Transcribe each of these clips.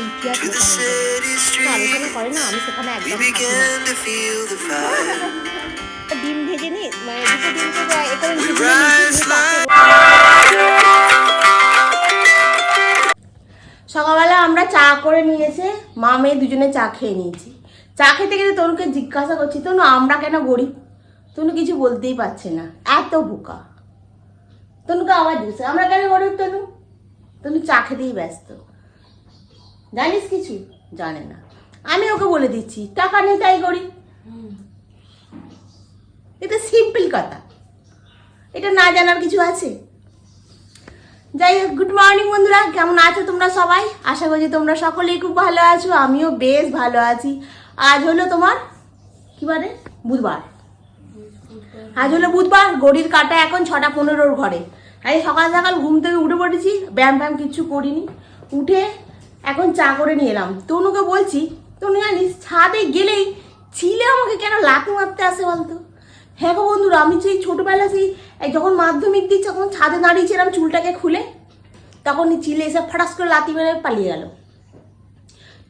ইতিহাস আলোচনা করে না আমি সেখানে একদম. ডিম ভেজে নি মানে দুটো ভেজে সকালবেলা আমরা চা করে নিয়েছে মা মেয়ে দুজনে চা খেয়ে নিয়েছি। চা খেতে গেলে তনুকে জিজ্ঞাসা করছি তনু আমরা কেন গরিব? তনু কিছু বলতেই পারছে না এত বোকা। তনুকে আবার দিচ্ছে আমরা কেন গরিব তনু? তনু চা খেতেই ব্যস্ত। জানিস কিছু? জানে না। আমি ওকে বলে দিচ্ছি, টাকা নেই তাই করি। এটা সিম্পল কথা। এটা না জানার কিছু আছে? যাই হোক গুড মর্নিং বন্ধুরা, কেমন আছো তোমরা সবাই? আশা করছি তোমরা সকলেই খুব ভালো আছো, আমিও বেশ ভালো আছি। আজ হলো তোমার, কি বারে? বুধবার। আজ হলো বুধবার গড়ির কাটা এখন ছটা পনেরোর ঘরে। আমি সকাল সকাল ঘুম থেকে উঠে পড়েছি ব্যায়াম ফ্যায়াম কিচ্ছু করিনি। উঠে এখন চা করে নিয়ে এলাম। তনুকে বলছি, তনু জানিস, ছাদে গেলেই ছিলে আমাকে কেন লাথি মারতে আসে বলতো? হ্যাঁ গো বন্ধুরা, আমি সেই ছোটোবেলা সেই যখন মাধ্যমিক দিচ্ছি, তখন ছাদে দাঁড়িয়েছিলাম চুলটাকে খুলে। তখন চিলে এসে ফটাস করে লাথি মেরে পালিয়ে গেল।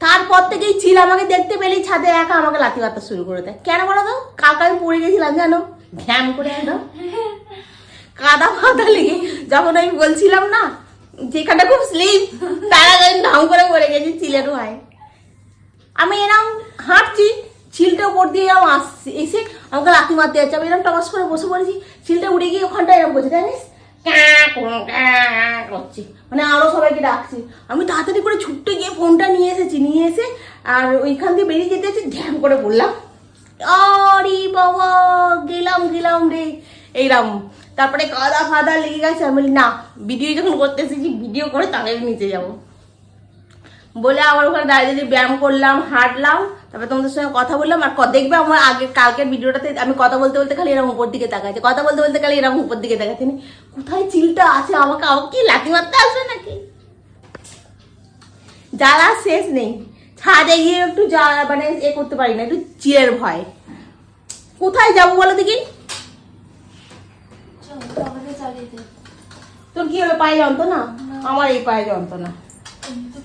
তারপর থেকেই চিল আমাকে দেখতে পেলেই ছাদে একা আমাকে লাথি মারতে শুরু করে দেয়। কেন বলো তো? কালকে আমি পড়ে গেছিলাম, জানো? ঘ্যাম করে একদম। কাদা ফাদা লেগে, যখন আমি বলছিলাম না যেখানটা খুব স্লিপ তার আমি করে পড়ে গেছি, চিলের হয় আমি এরকম হাঁটছি ছিলটা উপর দিয়ে এরকম আসছি। এসে আমাকে লাথি মারতে যাচ্ছে। আমি এরকম টমাস করে বসে পড়েছি ছিলটা উড়ে গিয়ে ওখানটা এরকম করছে, জানিস? ক্যাঁ কোঁ ক্যাঁ মানে আরও সবাইকে ডাকছি। আমি তাড়াতাড়ি করে ছুটতে গিয়ে ফোনটা নিয়ে এসেছি, নিয়ে এসে আর ওইখান দিয়ে বেরিয়ে যেতে যেতে ঝ্যাম করে বললাম, আরে বাবা, গেলাম গেলাম রে। এইরকম তারপরে কাদা ফাদা লেগে গেছে, আমি বলি, না ভিডিও যখন করতে এসেছি ভিডিও করে তাহলে নিচে যাব। বলে আবার ওখানে দাঁড়িয়ে দাঁড়িয়ে ব্যায়াম করলাম, হাঁটলাম, তারপরে তোমাদের সঙ্গে কথা বললাম, আর দেখবে আমার আগে, কালকের ভিডিওটাতে আমি কথা বলতে বলতে খালি এরকম উপর দিকে তাকাচ্ছে কথা বলতে বলতে খালি এরকম উপর দিকে তাকাচ্ছে কোথায় চিলটা আছে? আমাকে কি লাঠি মারতে আসবে নাকি? জ্বালা শেষ নেই, ছাদে গিয়ে একটু যা মানে এ করতে পারি না, একটু চিলের ভয়। কোথায় যাব বলো দেখি? তোর কি হবে পায়ে যন্ত্রণা? আমার এই পায়ে যন্ত্রণা। তো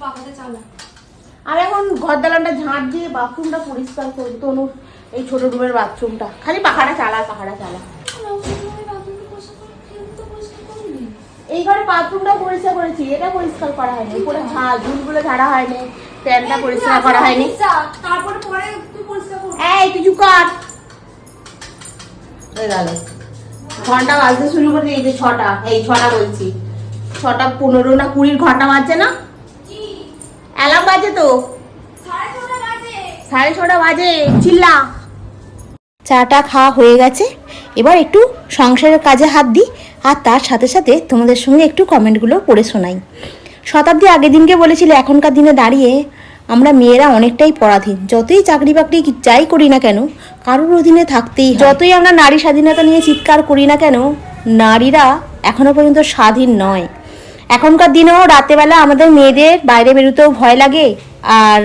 আর এখন ঘর দালানটা ঝাঁট দিয়ে বাথরুমটা পরিষ্কার করব তনুর এই ছোট রুমের বাথরুমটা। খালি পাখাটা চালা পাখাটা চালা। এই ঘরে বাথরুমটা পরিষ্কার করেছি এটা পরিষ্কার করা হয়নি। উপরে ঝুলগুলো ঝাড়া হয়নি প্যানটা পরিষ্কার করা হয়নি। তারপরে পরে তুই পরিষ্কার এই তুই চুপ কর। হয়ে গেল ঘণ্টা বাজতে শুরু করে এই যে ছটা, এই ছটা বলছি। ছটা পনেরো না কুড়ির ঘণ্টা বাজছে না? অ্যালার্ম বাজে তো? সাড়ে ছটা বাজে, চিল্লা। চাটা খাওয়া হয়ে গেছে। এবার একটু সংসারের কাজে হাত দিই, আর তার সাথে সাথে তোমাদের সঙ্গে একটু কমেন্টগুলো পড়ে শোনাই। শতাব্দী আগের দিনকে বলেছিল, এখনকার দিনে দাঁড়িয়ে আমরা মেয়েরা অনেকটাই পরাধীন। যতই চাকরি বাকরি যাই করি না কেন কারোর অধীনে থাকতেই যতই আমরা নারী স্বাধীনতা নিয়ে চিৎকার করি না কেন, নারীরা এখনও পর্যন্ত স্বাধীন নয়। এখনকার দিনেও রাতেবেলা আমাদের মেয়েদের বাইরে বেরোতেও ভয় লাগে, আর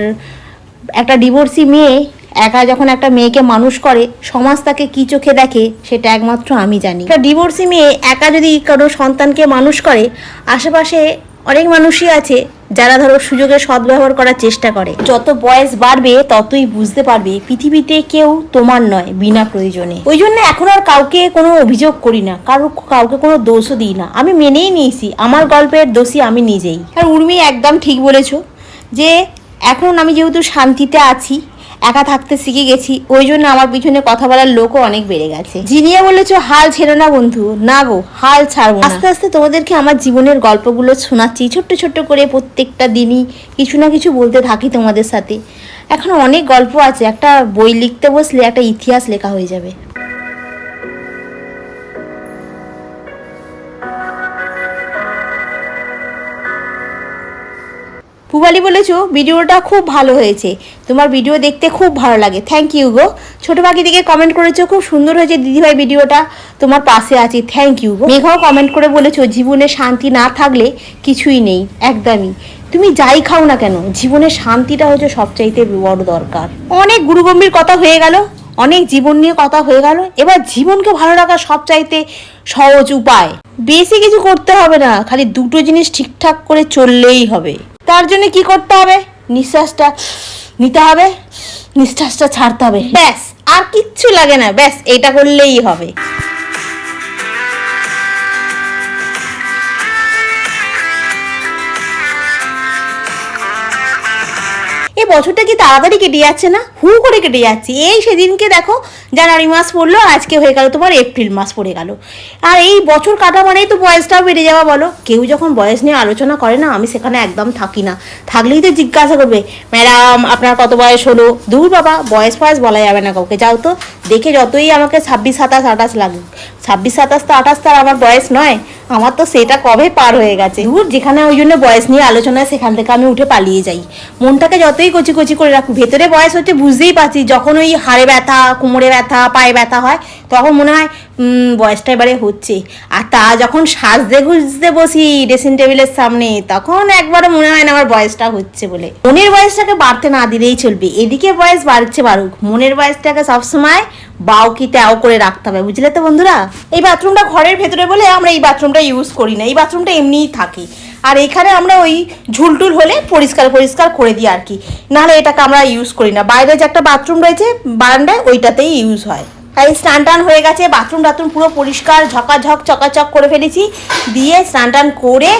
একটা ডিভোর্সি মেয়ে একা যখন একটা মেয়েকে মানুষ করে, সমাজ তাকে কি চোখে দেখে সেটা একমাত্র আমি জানি। একটা ডিভোর্সি মেয়ে একা যদি কোনো সন্তানকে মানুষ করে, আশেপাশে অনেক মানুষই আছে যারা ধরো সুযোগের সদ্ব্যবহার করার চেষ্টা করে। যত বয়স বাড়বে, ততই বুঝতে পারবে পৃথিবীতে কেউ তোমার নয়, বিনা প্রয়োজনে। ওই জন্য এখন আর কাউকে কোনো অভিযোগ করি না, কারও কাউকে কোনো দোষও দিই না। আমি মেনেই নিয়েছি, আমার গল্পের দোষী আমি নিজেই। আর উর্মি একদম ঠিক বলেছ যে, এখন আমি যেহেতু শান্তিতে আছি একা থাকতে শিখে গেছি ওই জন্য আমার পিছনে কথা বলার লোকও অনেক বেড়ে গেছে। জিনিয়া বলেছ হাল ছেড়ো না বন্ধু না গো হাল ছাড়বো আস্তে আস্তে তোমাদেরকে আমার জীবনের গল্পগুলো শোনাচ্ছি ছোট্ট ছোট্ট করে প্রত্যেকটা দিনই কিছু না কিছু বলতে থাকি তোমাদের সাথে। এখন অনেক গল্প আছে একটা বই লিখতে বসলে একটা ইতিহাস লেখা হয়ে যাবে। পুবালি বলেছ, ভিডিওটা খুব ভালো হয়েছে। তোমার ভিডিও দেখতে খুব ভালো লাগে। থ্যাংক ইউ গো। ছোট পাখি থেকে কমেন্ট করেছ, খুব সুন্দর হয়েছে দিদিভাই ভিডিওটা। তোমার পাশে আছি। থ্যাংক ইউ গো। মেঘাও কমেন্ট করে বলেছ, জীবনে শান্তি না থাকলে কিছুই নেই। একদমই। তুমি যাই খাও না কেন, জীবনে শান্তিটা হচ্ছে সবচাইতে বড় দরকার। অনেক গুরুগম্ভীর কথা হয়ে গেল, অনেক জীবন নিয়ে কথা হয়ে গেল। এবার জীবনকে ভালো রাখার সবচাইতে সহজ উপায়। বেশি কিছু করতে হবে না, খালি দুটো জিনিস ঠিকঠাক করে চললেই হবে। তার জন্য কি করতে হবে? নিঃশ্বাসটা নিতে হবে। নিঃশ্বাসটা ছাড়তে হবে। ব্যাস, আর কিচ্ছু লাগে না। ব্যাস এটা করলেই হবে। এই বছরটা কি তাড়াতাড়ি কেটে যাচ্ছে না? হু করে কেটে যাচ্ছে। এই সেদিনকে দেখো, জানুয়ারি মাস পড়ল আজকে হয়ে গেল তোমার এপ্রিল মাস পড়ে গেল। আর এই বছর কাটা মানেই তো বয়সটাও বেড়ে যাওয়া বলো। কেউ যখন বয়স নিয়ে আলোচনা করে না, আমি সেখানে একদম থাকি না। থাকলেই তো জিজ্ঞাসা করবে, ম্যাডাম, আপনার কত বয়স হলো? দূর বাবা, বয়স ফয়স বলা যাবে না কাউকে। যাও তো, দেখে যতই আমাকে ছাব্বিশ, সাতাশ, আঠাশ লাগুক। ছাব্বিশ, সাতাশ তো আঠাশ তো আর আমার বয়স নয়। আমার তো সেটা কবে পার হয়ে গেছে। দূর, যেখানে ওই জন্য বয়স নিয়ে আলোচনা, সেখান থেকে আমি উঠে পালিয়ে যাই। মনটাকে যতই কচি কচি করে রাখুক ভেতরে বয়স হচ্ছে বুঝতেই পারছি যখন ওই হাড়ে ব্যথা, কোমরে ব্যথা, পায়ে ব্যথা হয়, তখন মনে হয় বয়সটা এবারে হচ্ছে। আর তা যখন সাজতে গুজতে বসি ড্রেসিং টেবিলের সামনে, তখন একবারে মনে হয় না আমার বয়সটা হচ্ছে বলে। মনের বয়সটাকে বাড়তে না দিলেই চলবে। এদিকে বয়স বাড়ছে বাড়ুক। মনের বয়সটাকে সবসময় বাউ কি ত্যাও করে রাখতে হবে, বুঝলে তো বন্ধুরা? এই বাথরুমটা ঘরের ভেতরে বলে আমরা এই বাথরুমটা ইউজ করি না। এই বাথরুমটা এমনিই থাকে। আর এখানে আমরা ওই ঝুলটুল হলে পরিষ্কার পরিষ্কার করে দিই আর কি। নাহলে এটাকে আমরা ইউজ করি না। বাইরে যে একটা বাথরুম রয়েছে, বারান্দায় ওইটাতেই ইউজ হয়। তাই স্নান টান হয়ে গেছে বাথরুম টাথরুম পুরো পরিষ্কার, ঝকাঝক, চকাচক করে ফেলেছি। দিয়ে স্নান টান করে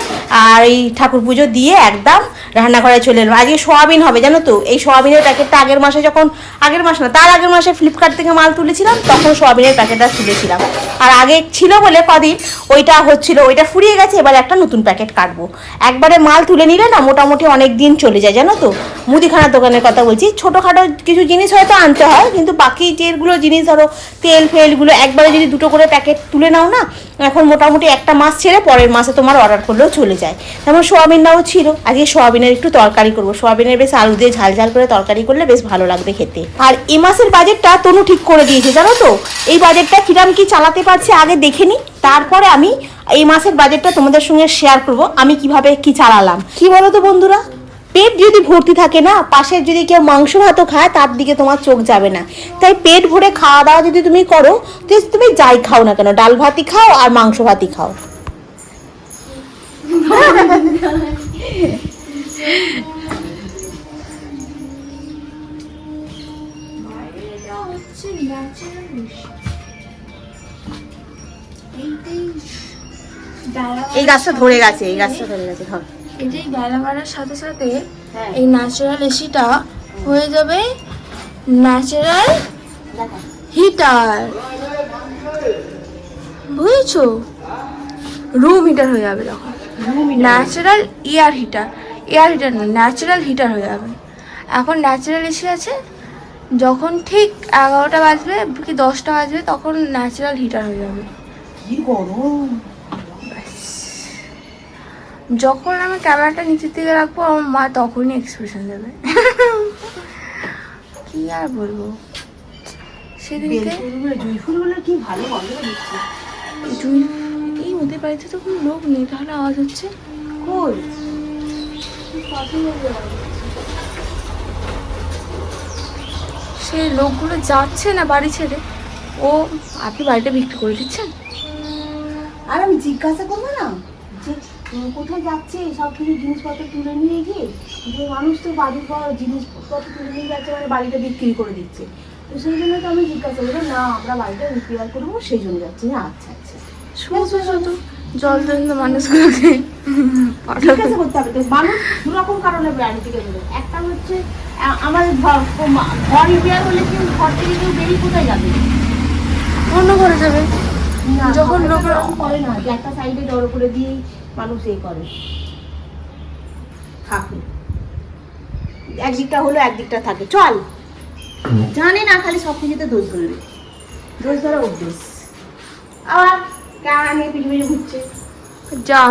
আর এই ঠাকুর পুজো দিয়ে একদম রান্নাঘরে চলে এলাম। আজকে সোয়াবিন হবে, জানো তো? এই সোয়াবিনের প্যাকেটটা আগের মাসে যখন, আগের মাস না, তার আগের মাসে ফ্লিপকার্ট থেকে মাল তুলেছিলাম, তখন সোয়াবিনের প্যাকেটটা তুলেছিলাম। আর আগে ছিল বলে কদিন, ওইটা হচ্ছিল, ওইটা ফুরিয়ে গেছে, এবার একটা নতুন প্যাকেট কাটবো। একবারে মাল তুলে নিলে না, মোটামুটি অনেক দিন চলে যায়, জানো তো? মুদিখানার দোকানের কথা বলছি, ছোটোখাটো কিছু জিনিস হয়তো আনতে হয়, কিন্তু বাকি যেগুলো জিনিস ধরো তেল ফেলগুলো একবারে যদি দুটো করে প্যাকেট তুলে নাও না, এখন মোটামুটি একটা মাস ছেড়ে পরের মাসে তোমার অর্ডার করলেও চলে যায়। যেমন সোয়াবিনটাও ছিল, আজকে সোয়াবিনের একটু তরকারি করব। সোয়াবিনের বেশ আলু দিয়ে ঝাল ঝাল করে তরকারি করলে বেশ ভালো লাগবে খেতে। আর এ মাসের বাজেটটা তনু ঠিক করে দিয়েছে, জানো তো? এই বাজেটটা কিরাম কি চালাতে পারছে আগে দেখে নি, তারপরে আমি এই মাসের বাজেটটা তোমাদের সঙ্গে শেয়ার করব, আমি কীভাবে কি চালালাম। কি বলো তো বন্ধুরা? পেট যদি ভর্তি থাকে না পাশের যদি কেউ মাংস ভাতও খায়, তার দিকে তোমার চোখ যাবে না। তাই পেট ভরে খাওয়া দাওয়া যদি তুমি করো তুমি যাই খাও না কেন, ডাল ভাতই খাও আর মাংস ভাতই খাও। এই গাছটা ধরে গেছে, এই গাছটা ধরে গেছে এটাই বেলা বাড়ার সাথে সাথে হ্যাঁ। এই ন্যাচারাল এসিটা হয়ে যাবে ন্যাচারাল হিটার বুঝেছ? রুম হিটার হয়ে যাবে তখন। Natural air heater air heater না ন্যাচারাল হিটার হয়ে যাবে। এখন ন্যাচারাল এসি আছে যখন ঠিক এগারোটা বাজবে কি দশটা বাজবে তখন ন্যাচারাল হিটার হয়ে যাবে। কি গরম। যখন আমি ক্যামেরাটা নিচের দিকে রাখব আমার মা তখনই এক্সপ্রেশন দেবে। কি আর বলব? সেদিনকে জুই ফুলগুলো কি ভালো গন্ধ দিচ্ছে। জুই এই ওদের বাড়িতে তো কোনো লোক নেই তাহলে আওয়াজ হচ্ছে? কই? সেই লোকগুলো যাচ্ছে না বাড়ি ছেড়ে। ও আপনি বাড়িটা বিক্রি করে দিচ্ছেন? আর আমি জিজ্ঞাসা করব না? যে কোথায় যাচ্ছে? সব কিছু জিনিসপত্র তুলে নিয়ে গিয়ে যে মানুষ তো বাড়ির পর জিনিসপত্র তুলে নিয়ে যাচ্ছে মানে বাড়িটা বিক্রি করে দিচ্ছে। তো সেই জন্য তো আমি জিজ্ঞাসা করলাম না আমরা বাড়িটা রিপেয়ার করব সেই জন্য যাচ্ছি। না আচ্ছা আচ্ছা। শুধু শুধু জল জন্য মানুষগুলোকে। জিজ্ঞাসা করতে হবে তো মানুষ দু রকম কারণে বাড়ি থেকে বেরোয়? একটা হচ্ছে আমার ঘর ঘর রিপেয়ার হলে কেউ ঘর থেকে কেউ বেরিয়ে কোথায় যাবে? অন্য ঘরে যাবে। যখন লোকেরা- করে না যে একটা সাইডে জড়ো করে দিয়েই মানুষ এই করে। থাকে। একদিকটা হলো একদিকটা থাকে। চল। জানে না খালি সব কিছুতে দোষ ধরবে দোষ ধরা অভ্যেস। আবার নিয়ে পিছু পিছু ঘুরছে? যা।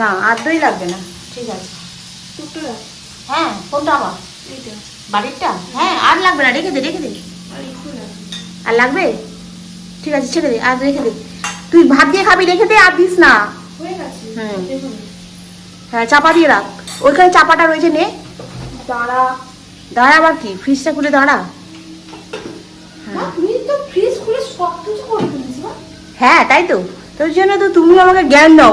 না আদই লাগবে না। ঠিক আছে। হ্যাঁ কোনটা আমার বাড়িরটা? হ্যাঁ আর লাগবে না। রেখে দে রেখে দে। আর লাগবে? ঠিক আছে ছেড়ে দে। আর রেখে দে। তুই ভাত দিয়ে খাবি রেখে দে আর দিস না। হুম হ্যাঁ চাপা দিয়ে রাখ। ওইখানে চাপাটা রয়েছে নে। দাঁড়া। দাঁড়া আবার কি? ফ্রিজটা খুলে দাঁড়া। হ্যাঁ তাই তো। তোর জন্য তো তুমি আমাকে জ্ঞান দাও।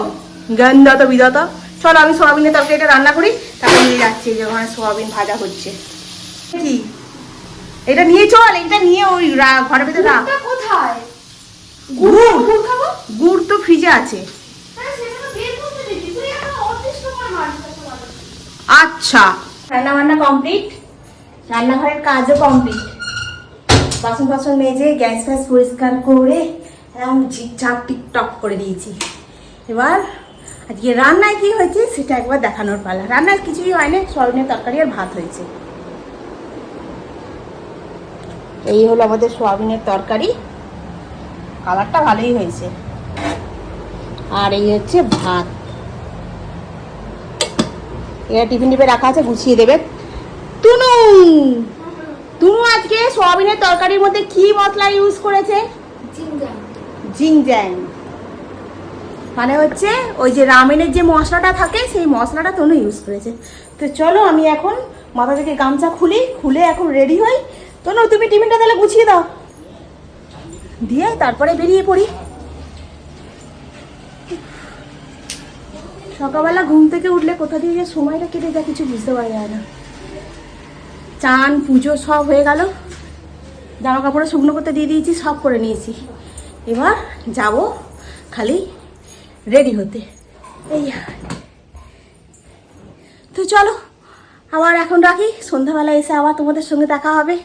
জ্ঞান দাও তো বিধাতা। চলো আমি সোয়াবিনের তরকারিটা রান্না করি। তারপর নিয়ে যাচ্ছি যে ওখানে সোয়াবিন ভাজা হচ্ছে। কি? এটা নিয়ে চল এটা নিয়ে ওই ঘরের ভেতরে রাখ কোথায়? গুড়। গুড় খাব? গুড় তো ফ্রিজে আছে হ্যাঁ সেটা তো বের করতে দিবি তুই এখন অতিষ্ঠ করে মারিস এত কথা। আচ্ছা। রান্না বান্না কমপ্লিট রান্নাঘরের কাজও কমপ্লিট বাসন বাসন মেজে, গ্যাস ফ্যাস পরিষ্কার করে একদম ঝিকঝাক টিকটক করে দিয়েছি। এবার আজকে রান্নায় কি হয়েছে সেটা একবার দেখানোর পালা। রান্নার কিছুই হয় না সয়াবিনের তরকারি আর ভাত হয়েছে। এই হলো আমাদের সোয়াবিনের তরকারি। কালারটা ভালোই হয়েছে। আর এই হচ্ছে ভাত। এটা টিফিন টিপে রাখা আছে, গুছিয়ে দেবে। তুনু! তুনু আজকে সোয়াবিনের তরকারির মধ্যে কি মশলা ইউজ করেছে? জিংজ্যাং মানে হচ্ছে ওই যে রামেনের যে মশলাটা থাকে, সেই মশলাটা তনু ইউজ করেছে। তো চলো আমি এখন মাথা থেকে গামছা খুলি, খুলে এখন রেডি হই। তনু, তুমি টিফিনটা তাহলে গুছিয়ে দাও। দিয়ে তারপরে বেরিয়ে পড়ি। সকালবেলা ঘুম থেকে উঠলে কোথা দিয়ে যে সময়টা কেটে যায় কিছু বুঝতে পারা যায় না। চান, পুজো সব হয়ে গেল। জামা কাপড়ে শুকনো করতে দিয়ে দিয়েছি, সব করে নিয়েছি। এবার যাব খালি রেডি হতে। এই তো চলো, আবার এখন রাখি। সন্ধ্যাবেলা এসে আবার তোমাদের সঙ্গে দেখা হবে।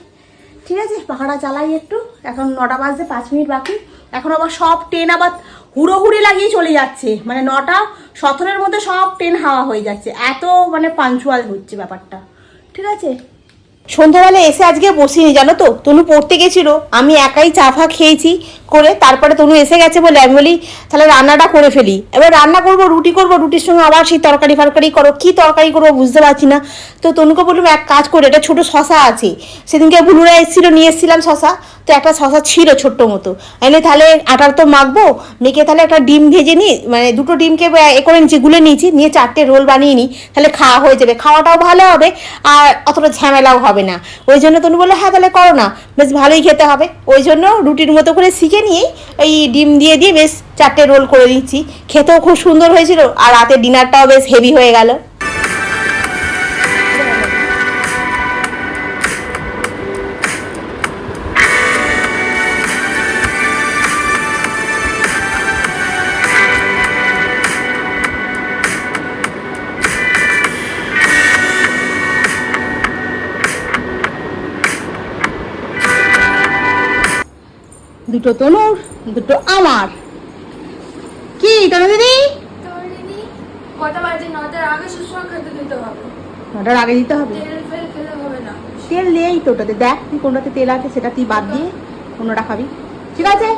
ঠিক আছে? পাখাটা চালাই একটু। এখন নটা বাজতে পাঁচ মিনিট বাকি। এখন আবার সব ট্রেন আবার হুড়োহুড়ি লাগিয়ে চলে যাচ্ছে। মানে নটা সতেরোর মধ্যে সব ট্রেন হাওয়া হয়ে যাচ্ছে। এত মানে পাঞ্চুয়াল হচ্ছে ব্যাপারটা। ঠিক আছে? সন্ধ্যাবেলা এসে আজকে বসিনি, জানো তো? তনু পড়তে গেছিল, আমি একাই চা ফা খেয়েছি করে তারপরে তনু এসে গেছে বলে, আমি বলি, তাহলে রান্নাটা করে ফেলি। এবার রান্না করব, রুটি করব, রুটির সঙ্গে আবার সেই তরকারি ফরকারি করো, কি তরকারি করব বুঝতে পারছি না। তো তনুকে বললাম, এক কাজ করে এটা ছোট শশা আছে। সেদিনকে বুলুরা এসেছিল, নিয়ে এসেছিলাম শশা। তো একটা শশা ছিল ছোট্ট মতো। এনে তাহলে আটার তো মাখবো, মেখে তাহলে একটা ডিম ভেজে নিই মানে দুটো ডিমকে এ করে নিচ্ছি গুলে নিয়েছি, নিয়ে চারটে রোল বানিয়ে নিই, তাহলে খাওয়া হয়ে যাবে। খাওয়াটাও ভালো হবে, আর অতটা ঝামেলাও হবে না। ওই জন্য তনু বলল হ্যাঁ তাহলে করো না। বেশ, ভালোই খেতে হবে। ওই জন্য রুটির মতো করে শিখে নিয়েই এই ডিম দিয়ে দিয়ে বেশ চারটে রোল করে দিচ্ছি। খেতেও খুব সুন্দর হয়েছিল আর রাতে ডিনারটাও বেশ হেভি হয়ে গেল। দুটো তনুর দুটো আমার। কি তনু দিদি? কটা বাজে? নটার আগে খেতে দিতে হবে। নটার আগে দিতে হবে? তেল ফেল খেলে হবে না। তেল নেই তো ওটাতে দেখ তুই কোনটাতে তেল আছে সেটা তুই বাদ দিয়ে কোনোটা খাবি। ঠিক আছে?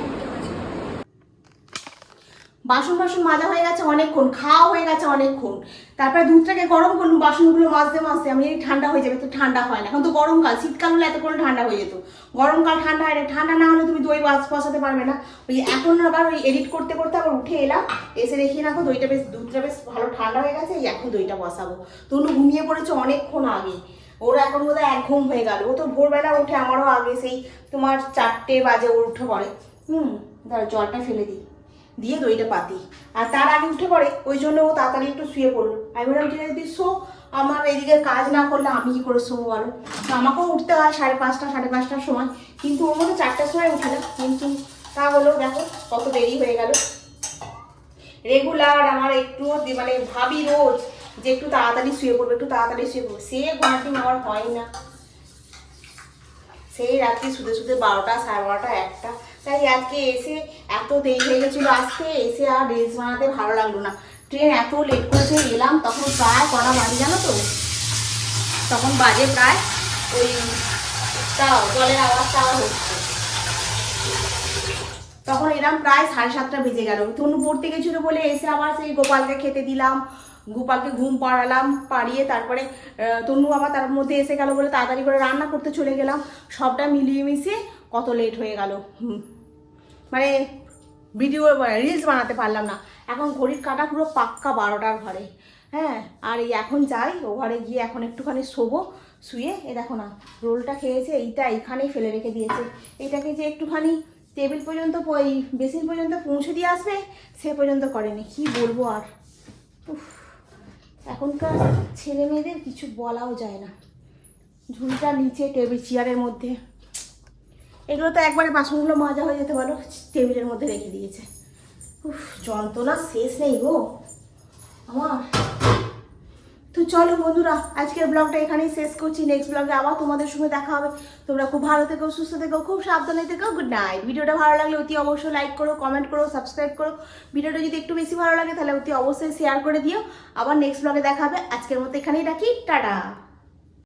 বাসন বাসন মাজা হয়ে গেছে অনেকক্ষণ, খাওয়া হয়ে গেছে অনেকক্ষণ। তারপরে দুধটাকে গরম করলাম বাসনগুলো মাজতে মাজতে, আমি ঠান্ডা হয়ে যাবে, তো ঠান্ডা হয় না। এখন তো গরমকাল শীতকাল হলে এত করে ঠান্ডা হয়ে যেত। গরমকাল ঠান্ডা হয় না, ঠান্ডা না হলে তুমি দই বাস বসাতে পারবে না। ওই এখন আবার ওই এডিট করতে করতে আবার উঠে এলাম, এসে দেখি রাখো দইটা বেশ দুধটা বেশ ভালো ঠান্ডা হয়ে গেছে, এই এখন দইটা বসাবো। তনু ঘুমিয়ে পড়েছে অনেকক্ষণ আগে। ওর এখন বোধহয় এক ঘুম হয়ে গেল। ও তো ভোরবেলা উঠে আমারও আগে সেই তোমার চারটে বাজে ও উঠে পড়ে। হুম ধরো জলটা ফেলে দিই। দিয়ে দইটা পাতি। আর তার আগে উঠে পড়ে, ওই জন্য ও তাড়াতাড়ি একটু শুয়ে পড়ল। আমি বললাম আছে, তুই শো। আমার এদিকে কাজ না করলে আমি কি করে শোবো বলো? তো আমাকেও উঠতে হয় সাড়ে পাঁচটা, সাড়ে পাঁচটার সময়। কিন্তু ওর মধ্যে চারটার সময় উঠে না। কিন্তু তা হলো, দেখো, কত দেরি হয়ে গেল। রেগুলার আমার একটু মানে ভাবি রোজ যে একটু তাড়াতাড়ি শুয়ে পড়ব, একটু তাড়াতাড়ি শুয়ে পড়ব। সে ঘুমাটি আমার হয় না। সেই রাত্রি শুতে শুতে বারোটা, সাড়ে বারোটা, একটা। তাই আজকে এসে এত দেরি হয়ে গেছিল আজকে এসে আর রিলস বানাতে ভালো লাগল না। ট্রেন এত লেট করেছে, এলাম, তখন প্রায় কটা বাজে জানো তো? তখন বাজে প্রায় ওই তাও জলের আওয়াজটা আবার হচ্ছে। তখন এরম প্রায় সাড়ে সাতটা বেজে গেল। তনু পড়তে গেছিল বলে এসে আবার সেই গোপালকে খেতে দিলাম। গোপালকে ঘুম পাড়ালাম, পাড়িয়ে তারপরে তনু আবার তার মধ্যে এসে গেল বলে তাড়াতাড়ি করে রান্না করতে চলে গেলাম। সবটা মিলিয়ে মিশিয়ে কত লেট হয়ে গেল মানে ভিডিও রিলস বানাতে পারলাম না। এখন ঘড়ির কাটা পুরো পাক্কা বারোটার ঘরে। হ্যাঁ আর এই এখন যাই, ও ঘরে গিয়ে এখন একটুখানি শোবো, শুয়ে। এ দেখো না, রোলটা খেয়েছে, এইটা এইখানেই ফেলে রেখে দিয়েছে। এইটাকে যে একটুখানি টেবিল পর্যন্ত ওই বেসিন পর্যন্ত পৌঁছে দিয়ে আসবে, সে পর্যন্ত করেনি। কি বলব আর? উফ, এখনকার ছেলে মেয়েদের কিছু বলাও যায় না। ঝুলটা নিচে টেবিল চেয়ারের মধ্যে। এগুলো তো একবারে বাসনগুলো মাজা হয়ে যেতে পারো টেবিলের মধ্যে রেখে দিয়েছে। উফ, যন্ত্রণা শেষ নেই গো। আমার। তো চলো বন্ধুরা, আজকের ব্লগটা এখানেই শেষ করছি। নেক্সট ব্লগে আবার তোমাদের সঙ্গে দেখা হবে। তোমরা খুব ভালো থেকো, সুস্থ থেকো, খুব সাবধানে থেকো। গুড নাইট ভিডিওটা ভালো লাগলে অতি অবশ্যই লাইক করো কমেন্ট করো সাবস্ক্রাইব করো। ভিডিওটা যদি একটু বেশি ভালো লাগে, তাহলে অতি অবশ্যই শেয়ার করে দিও। আবার নেক্সট ব্লগে দেখা হবে। আজকের মতো এখানেই রাখি। টাটা